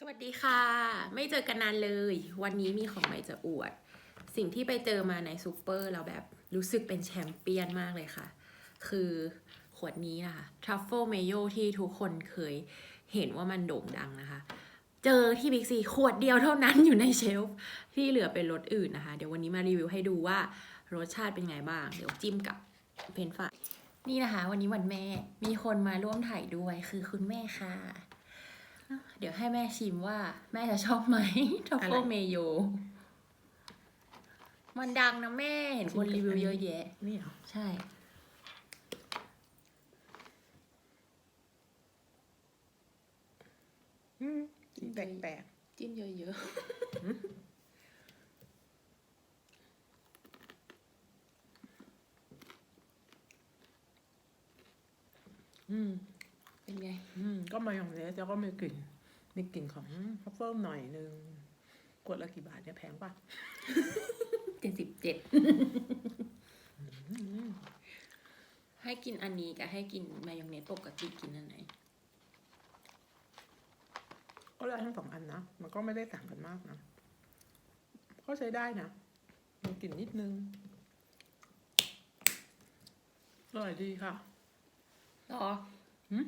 สวัสดีค่ะ ไม่เจอกันนานเลย วันนี้มีของใหม่จะอวด สิ่งที่ไปเจอมาในซูเปอร์เราแบบรู้สึกเป็นแชมเปี้ยนมากเลยค่ะ คือขวดนี้นะคะ Truffle Mayo ที่ทุกคนเคยเห็นว่ามันโด่งดังนะคะ เจอที่บิ๊กซีขวดเดียวเท่านั้นอยู่ในเชลฟ์ที่เหลือเป็นรสอื่นนะคะ เดี๋ยววันนี้มารีวิวให้ดูว่ารสชาติเป็นไงบ้าง เดี๋ยวจิ้มกับเพนฟ้านี่นะคะ วันนี้วันแม่มีคนมาร่วมถ่ายด้วยคือคุณแม่ค่ะ เดี๋ยวให้แม่ชิมว่าแม่จะชอบไหมทรัฟเฟิลอะไรเมโย มันดังนะแม่เห็นคนชิมกับรีวิวอันนี้เยอะแยะ นี่เหรอ ใช่ อืมแปลกแปลกจิ้มเยอะๆอืมๆเป็นไง อืม ก็มายองเนสแล้วก็มีกลิ่น มีกลิ่นของทัฟเฟิลหน่อยนึงขวดละกี่บาทเนี่ยแพงปะเจ็ดสิบเจ็ดให้กินอันนี้กับให้กินมายองเนสปกติกินอันไหน ก็ได้ทั้งสองอันนะ มันก็ไม่ได้ต่างกันมากนะ ก็ใช้ได้นะ มีกลิ่นนิดนึงอร่อยดีค่ะหรอหืม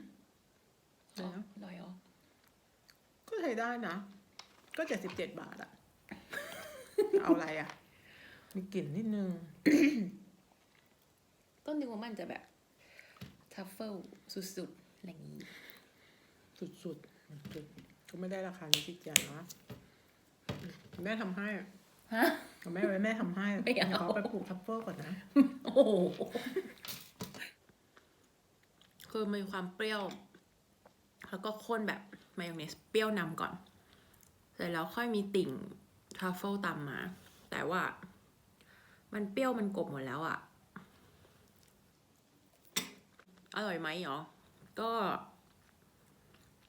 อ๋อ อะไรนะ อร่อยเหรอ ก็ใช้ ได้นะ ก็เจ็ดสิบเจ็ดบาทอะเอาอะไรอะมีกลิ่นนิดนึงก็นึกว่ามันจะแบบทัฟเฟิลสุดๆอะไรอย่างนี้ สุดๆสุดก็ไม่ได้ราคานี้จิตใจนะแม่ทำให้ฮะเอาแม่ไว้แม่ทำให้ไม่เอาดี๋ยวเขาไปปลูกทัฟเฟิลก่อนนะ โอ้โหคือมีความเปรี้ยว แล้วก็ข้นแบบ มายองเนสเปรี้ยวนำก่อน เสร็จแล้วค่อยมีติ่งทรัฟเฟิลตามมา แต่ว่า มันเปรี้ยวมันกบหมดแล้วอะ่ะอร่อยไหมหรอ ก็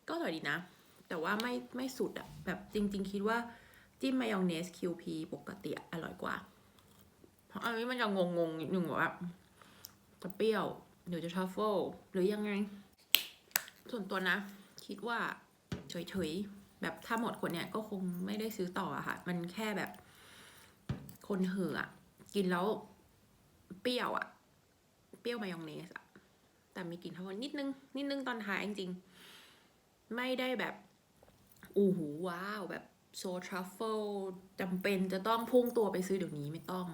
ก็อร่อยดีนะ แต่ว่าไม่ไม่สุดอะแบบจริง ๆ คิดว่าจิ้มมายองเนส QP ปกติอะอร่อยกว่า เพราะอันนี้มันจะงงๆนิดนึงว่าจะเปรี้ยวหรือจะทรัฟเฟิลหรือยังไง ส่วนตัวนะ คิดว่า เฉยๆ แบบถ้าหมดคนเนี่ยก็คงไม่ได้ซื้อต่ออะค่ะ มันแค่แบบคนเห่ออะกินแล้วเปรี้ยวอะเปรี้ยวมายองเนสอะแต่มีกลิ่นทรัฟเฟิลนิดนึง นิดนึงตอนท้ายจริงๆ ไม่ได้แบบอู้หูว้าว แบบโซทรัฟเฟิลจำเป็นจะต้องพุ่งตัวไปซื้อเดี๋ยวนี้ไม่ต้อง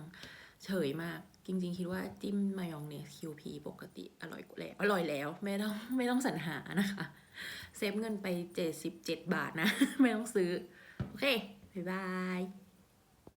เฉยมาก จริง ๆ คิดว่าจิ้มมายองเนส QP ปกติอร่อยแล้ว อร่อยแล้ว ไม่ต้องไม่ต้องสรรหานะคะ เซฟเงินไป 77 บาทนะ ไม่ต้องซื้อ โอเค บ๊ายบาย